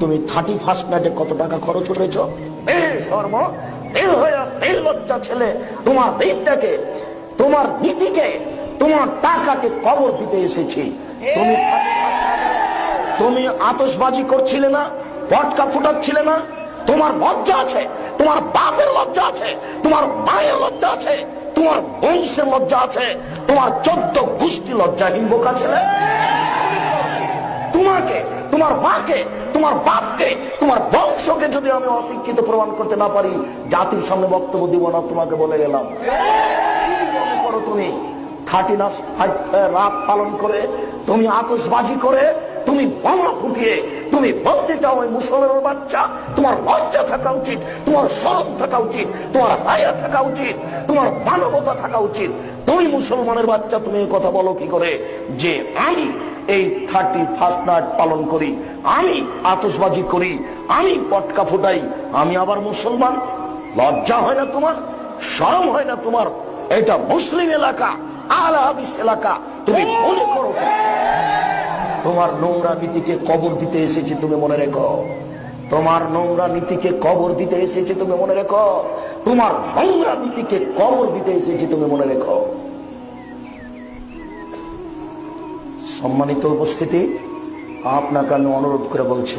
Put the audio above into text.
তুমি thirty first নাইটে কত টাকা খরচ করেছ? লজ্জা ছেলে, তোমার বিদ্যাকে, তোমার নীতিকে, তোমার টাকাকে কবর দিতে এসেছি। তুমি তুমি আতশবাজি করছিলে না, পটকা ফুটাচ্ছিলে না? তোমার লজ্জা আছে, তোমার বাপের লজ্জা আছে, তোমার মায়ের লজ্জা আছে, তোমার বংশের লজ্জা আছে, তোমার চোদ্দ গোষ্ঠী লজ্জাহীন বোকা ছেলে। তোমাকে, তোমার মাকে, তোমার বাপকে, তোমার বংশকে যদি আমি অশিক্ষিত প্রমাণ করতে না পারি, জাতির সামনে বক্তব্য দিব না, তোমাকে বলে গেলাম। করো তুমি? রাত পালন করে, তুমি করে, তুমি বোমা ফুটিয়ে, তুমি বলতে চাও ওই মুসলমানের বাচ্চা, তোমার লজ্জা থাকা উচিত, তোমার থাকা উচিত, তোমার থাকা উচিত, তোমার মানবতা থাকা উচিত। তুমি মুসলমানের বাচ্চা, তুমি কথা বলো কি করে? যে আমি এই থার্টি ফার্স্ট নাইট পালন করি। আমি আতসবাজি করি, আমি পটকা ফুটাই, আমি আবার মুসলমান। লজ্জা হয় না তোমার? শরম হয় না তোমার? এটা মুসলিম এলাকা, আলা হাদিস এলাকা। তুমি মনে করো তোমার নোংরা নীতিকে কবর দিতে এসেছি তুমি মনে রেখো। তোমার নোংরা নীতিকে কবর দিতে এসেছি তুমি মনে রেখো। তোমার নোংরা নীতিকে কবর দিতে এসেছি তুমি মনে রেখো। সম্মানিত উপস্থিতি আপনাকে আমি অনুরোধ করে বলছি